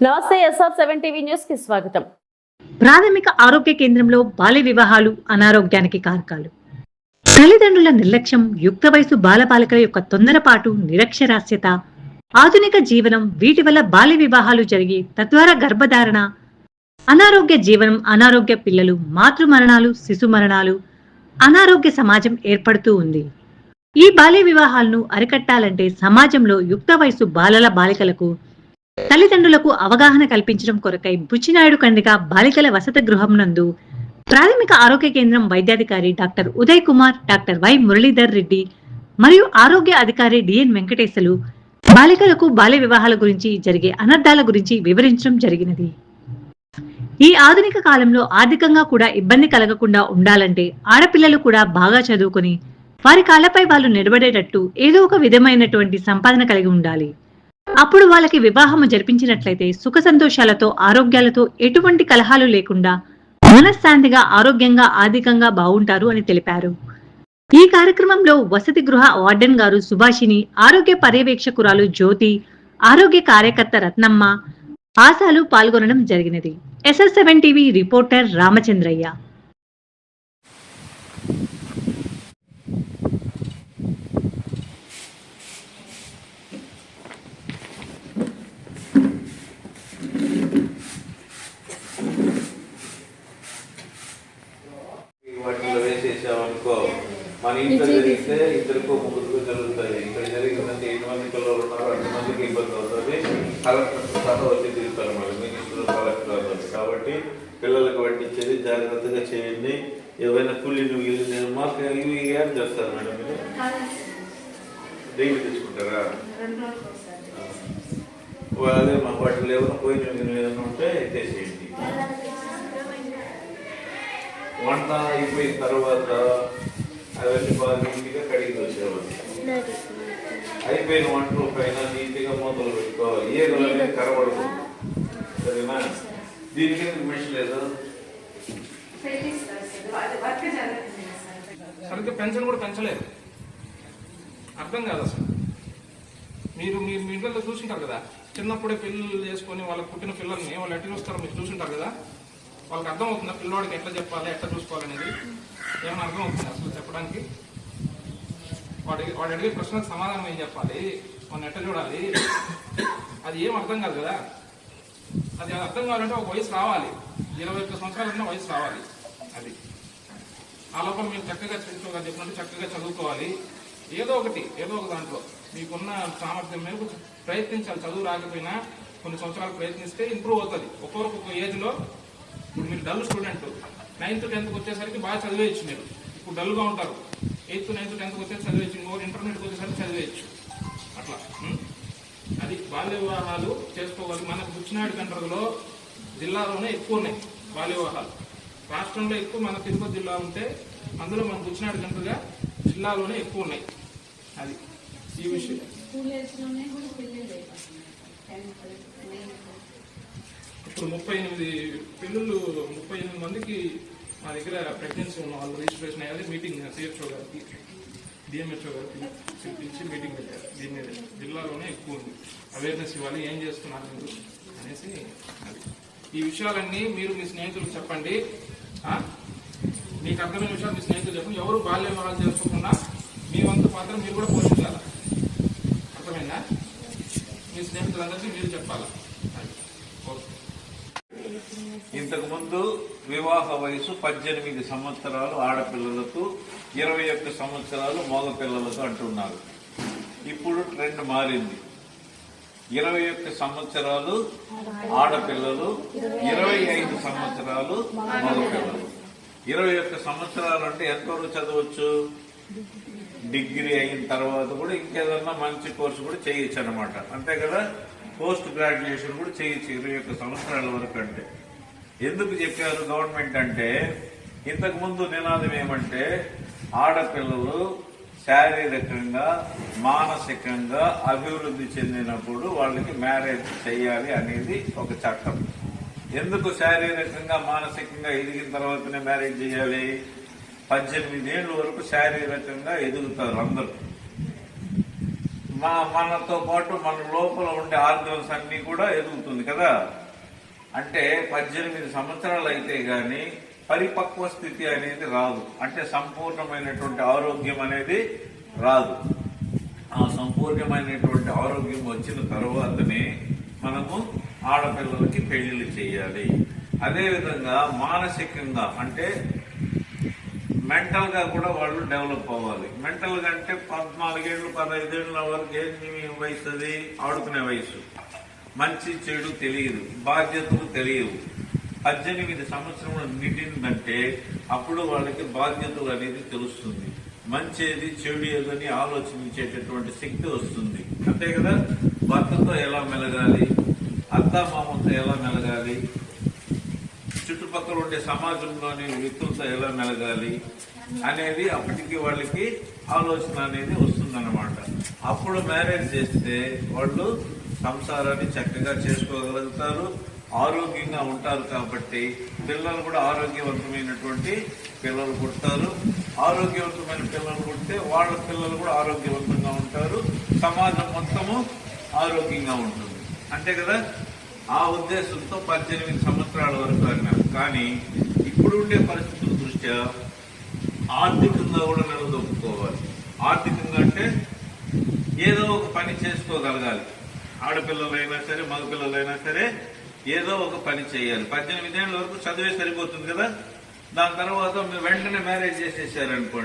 నమస్తే SR seven TV న్యూస్కి స్వాగతం. ప్రాథమిక ఆరోగ్య కేంద్రంలో బాల్య వివాహాలు అనారోగ్యానికి కారకాలు. తల్లిదండ్రుల నిర్లక్ష్యం యుక్త వయసు బాలబాలికల యొక్క తొందరపాటు నిరక్షరాస్యత ఆధునిక జీవనం వీటి వల్ల బాల్య వివాహాలు జరిగి తద్వారా గర్భధారణ అనారోగ్య జీవనం అనారోగ్య పిల్లలు మాతృ మరణాలు శిశు మరణాలు అనారోగ్య సమాజం ఏర్పడుతూ ఉంది. ఈ బాల్య వివాహాలను అరికట్టాలంటే సమాజంలో యుక్త వయసు బాలల బాలికలకు తల్లిదండ్రులకు అవగాహన కల్పించడం కొరకై బుచ్చినాయుడు కండిగా బాలికల వసతి గృహం నందు ప్రాథమిక ఆరోగ్య కేంద్రం వైద్యాధికారి doctor Uday Kumar doctor Y Muralidhar Reddy మరియు ఆరోగ్య అధికారి డిఎన్ వెంకటేశలు బాలికలకు బాల్య వివాహాల గురించి జరిగే అనర్థాల గురించి వివరించడం జరిగినది. ఈ ఆధునిక కాలంలో ఆర్థికంగా కూడా ఇబ్బంది కలగకుండా ఉండాలంటే ఆడపిల్లలు కూడా బాగా చదువుకొని వారి కాళ్ళపై వాళ్ళు నిలబడేటట్టు ఏదో ఒక విధమైనటువంటి సంపాదన కలిగి ఉండాలి. అప్పుడు వాళ్ళకి వివాహము జరిపించినట్లయితే సుఖ సంతోషాలతో ఆరోగ్యాలతో ఎటువంటి కలహాలు లేకుండా మనశ్శాంతిగా ఆరోగ్యంగా ఆర్థికంగా బాగుంటారు అని తెలిపారు. ఈ కార్యక్రమంలో వసతి గృహ వార్డెన్ గారు సుభాషిని ఆరోగ్య పర్యవేక్షకురాలు జ్యోతి ఆరోగ్య కార్యకర్త రత్నమ్మ ఆశాలు పాల్గొనడం జరిగినది. SS seven TV reporter Ramachandraiah వాటిలో వేసేసామనుకో మన ఇంట్లో జరిగితే ఇద్దరికో ముగ్గురికి జరుగుతుంది ఇక్కడ జరిగిందంటే ఎన్ని మంది పిల్లలు ఉన్నారో అంత మందికి ఇబ్బంది అవుతుంది. కలెక్టర్ సహా వచ్చి తిరుగుతారు మళ్ళీ. మినిస్టర్ కలెక్టర్ అవుతుంది. కాబట్టి పిల్లలకు వడ్డించేది జాగ్రత్తగా చేయండి. ఏవైనా కూలీలు వీళ్ళు మాకు ఇవి ఏం చేస్తారు మేడం మీరు? డైలీ తెచ్చుకుంటారా అదే మా వాటిలో ఏమైనా పోయిన ఏమైనా ఉంటే తెచ్చేయండి. వంట అయిపోయిన తర్వాత అవన్నీ బాగా నీట్గా కడిగి వచ్చేవాళ్ళు అయిపోయిన వంటల పైన నీట్గా మూతలు పెట్టుకోవాలి. ఏ అనేది కరబడకూడదు సరేనా? దీనికి ఎందుకు మెషిన్ లేదు? సరిగ్గా పెన్షన్ కూడా పెంచలేదు. అర్థం కాదు అసలు. మీరు మీరు మీ ఇంట్లో చూసింటారు కదా. చిన్నప్పుడే పిల్లలు చేసుకొని వాళ్ళకి పుట్టిన పిల్లల్ని వాళ్ళు ఎట్లా చూస్తారో మీరు చూసింటారు కదా. వాళ్ళకి అర్థం అవుతుందా? పిల్లవాడికి ఎట్లా చెప్పాలి ఎట్లా చూసుకోవాలనేది ఏమైనా అర్థం అవుతుంది అసలు చెప్పడానికి? వాడి వాడు అడిగే ప్రశ్నకు సమాధానం ఏం చెప్పాలి? మనం ఎట్ట చూడాలి? అది ఏం అర్థం కాదు కదా. అది అర్థం కావాలంటే ఒక వయసు రావాలి. ఇరవై ఒక్క సంవత్సరాలన్నా వయసు రావాలి. అది. ఆ లోపల మీరు చక్కగా చదువుకోగా చెప్పినట్టు చక్కగా చదువుకోవాలి. ఏదో ఒకటి ఏదో ఒక దాంట్లో. మీకున్న సామర్థ్యం మేరకు ప్రయత్నించాలి. చదువు రాకపోయినా కొన్ని సంవత్సరాలు ప్రయత్నిస్తే ఇంప్రూవ్ అవుతుంది. ఒక్కొక్క ఏజ్లో ఇప్పుడు మీరు డల్ స్టూడెంట్ నైన్త్ టెన్త్కి వచ్చేసరికి బాగా చదివేయచ్చు మీరు. ఇప్పుడు డల్గా ఉంటారు. ఎయిత్ నైన్త్ టెన్త్కి వచ్చేసి చదివేయచ్చు. ఇంకో ఇంటర్మీడియట్కి వచ్చేసరికి చదివేయచ్చు. అట్లా అది బాల్య వివాహాలు చేసుకోవాలి. మనకు బుచ్చినాడు కంట్రగలో జిల్లాలోనే ఎక్కువ ఉన్నాయి బాల్య వివాహాలు రాష్ట్రంలో ఎక్కువ మన తిరుపతి జిల్లా ఉంటే అందులో మన బుచ్చినాడు కంట్రగా జిల్లాలోనే ఎక్కువ ఉన్నాయి. అది ఈ విషయం. ఇప్పుడు ముప్పై ఎనిమిది పిల్లలు ముప్పై ఎనిమిది మందికి మా దగ్గర ప్రెగ్నెన్సీ ఉన్న వాళ్ళు రిజిస్ట్రేషన్ అయ్యాలి మీటింగ్ సిహెచ్ఓ గారికి డిఎంహెచ్ఓ గారికి పిలిపించి మీటింగ్ పెట్టారు. దీని మీద జిల్లాలోనే ఎక్కువ ఉంది. అవేర్నెస్ ఇవ్వాలి ఏం చేస్తున్నారు మీరు అనేసి అది. ఈ విషయాలన్నీ మీరు మీ స్నేహితులకు చెప్పండి. మీకు అర్థమైన విషయాలు మీ స్నేహితులు చెప్పండి. ఎవరు బాల్య వివాహాలు చేసుకోకుండా మీ వంతు పాత్ర మీరు కూడా పోషించాలి? అర్థమైందా? మీ స్నేహితులందరికీ మీరు చెప్పాలి? ఓకే. ఇంతకు ముందు వివాహ వయసు పద్దెనిమిది సంవత్సరాలు ఆడపిల్లలకు ఇరవై ఒక్క సంవత్సరాలు మగ పిల్లలకు అంటున్నారు. ఇప్పుడు ట్రెండ్ మారింది. ఇరవై ఒక్క సంవత్సరాలు ఆడపిల్లలు ఇరవై ఐదు సంవత్సరాలు మగ పిల్లలు ఇరవై ఒక్క సంవత్సరాలు అంటే ఎంతవరకు చదవచ్చు? డిగ్రీ అయిన తర్వాత కూడా ఇంకేదన్నా మంచి కోర్సు కూడా చేయొచ్చు అనమాట అంతే కదా? పోస్ట్ గ్రాడ్యుయేషన్ కూడా చేయొచ్చు ఇరవై ఒక్క సంవత్సరాల వరకు అంటే. ఎందుకు చెప్పారు గవర్నమెంట్ అంటే ఇంతకు ముందు నినాదం ఏమంటే ఆడపిల్లలు శారీరకంగా మానసికంగా అభివృద్ధి చెందినప్పుడు వాళ్ళకి మ్యారేజ్ చేయాలి అనేది ఒక చట్టం. ఎందుకు శారీరకంగా మానసికంగా ఎదిగిన తర్వాతనే మ్యారేజ్ చేయాలి? పద్దెనిమిది ఏళ్ళ వరకు శారీరకంగా ఎదుగుతారు అందరూ. మా మనతో పాటు మన లోపల ఉండే ఆర్గన్స్ అన్ని కూడా ఎదుగుతుంది కదా. అంటే పద్దెనిమిది సంవత్సరాలు అయితే గాని పరిపక్వ స్థితి అనేది రాదు. అంటే సంపూర్ణమైనటువంటి ఆరోగ్యం అనేది రాదు. ఆ సంపూర్ణమైనటువంటి ఆరోగ్యం వచ్చిన తర్వాతనే మనము ఆడపిల్లలకి పెళ్ళిళ్ళు చేయాలి. అదేవిధంగా మానసికంగా అంటే మెంటల్గా కూడా వాళ్ళు డెవలప్ అవ్వాలి. మెంటల్గా అంటే పద్నాలుగేళ్ళు పదహైదేళ్ళ వరకు ఏంటి వయసు అది ఆడుకునే వయసు. మంచి చెడు తెలియదు బాధ్యతలు తెలియవు. పద్దెనిమిది సంవత్సరములు నిండిందంటే అప్పుడు వాళ్ళకి బాధ్యతలు అనేది తెలుస్తుంది. మంచిది చెడు ఏదని ఆలోచించేటటువంటి శక్తి వస్తుంది. అంతే కదా? భర్తతో ఎలా మెలగాలి? అత్తామామతో ఎలా మెలగాలి? చుట్టుపక్కల ఉండే సమాజంలోని వ్యక్తులతో ఎలా మెలగాలి అనేది అప్పటికి వాళ్ళకి ఆలోచన అనేది వస్తుందన్నమాట. అప్పుడు మ్యారేజ్ చేస్తే వాళ్ళు సంసారాన్ని చక్కగా చేసుకోగలుగుతారు ఆరోగ్యంగా ఉంటారు కాబట్టి పిల్లలు కూడా ఆరోగ్యవంతమైనటువంటి పిల్లలు పుడతారు. ఆరోగ్యవంతమైన పిల్లలు పుడితే వాళ్ళ పిల్లలు కూడా ఆరోగ్యవంతంగా ఉంటారు. సమాజం మొత్తము ఆరోగ్యంగా ఉంటుంది. అంతే కదా? ఆ ఉద్దేశంతో పద్దెనిమిది సంవత్సరాల వరకు అన్నారు. కానీ ఇప్పుడు ఉండే పరిస్థితుల దృష్ట్యా ఆర్థికంగా కూడా నిలదొక్కుకోవాలి. ఆర్థికంగా అంటే ఏదో ఒక పని చేసుకోగలగాలి. ఆడపిల్లలైనా సరే మగపిల్లలైనా సరే ఏదో ఒక పని చేయాలి. పద్దెనిమిది ఏళ్ళ వరకు చదివే సరిపోతుంది కదా? దాని తర్వాత మీరు వెంటనే మ్యారేజ్ చేసేసారనుకోండి.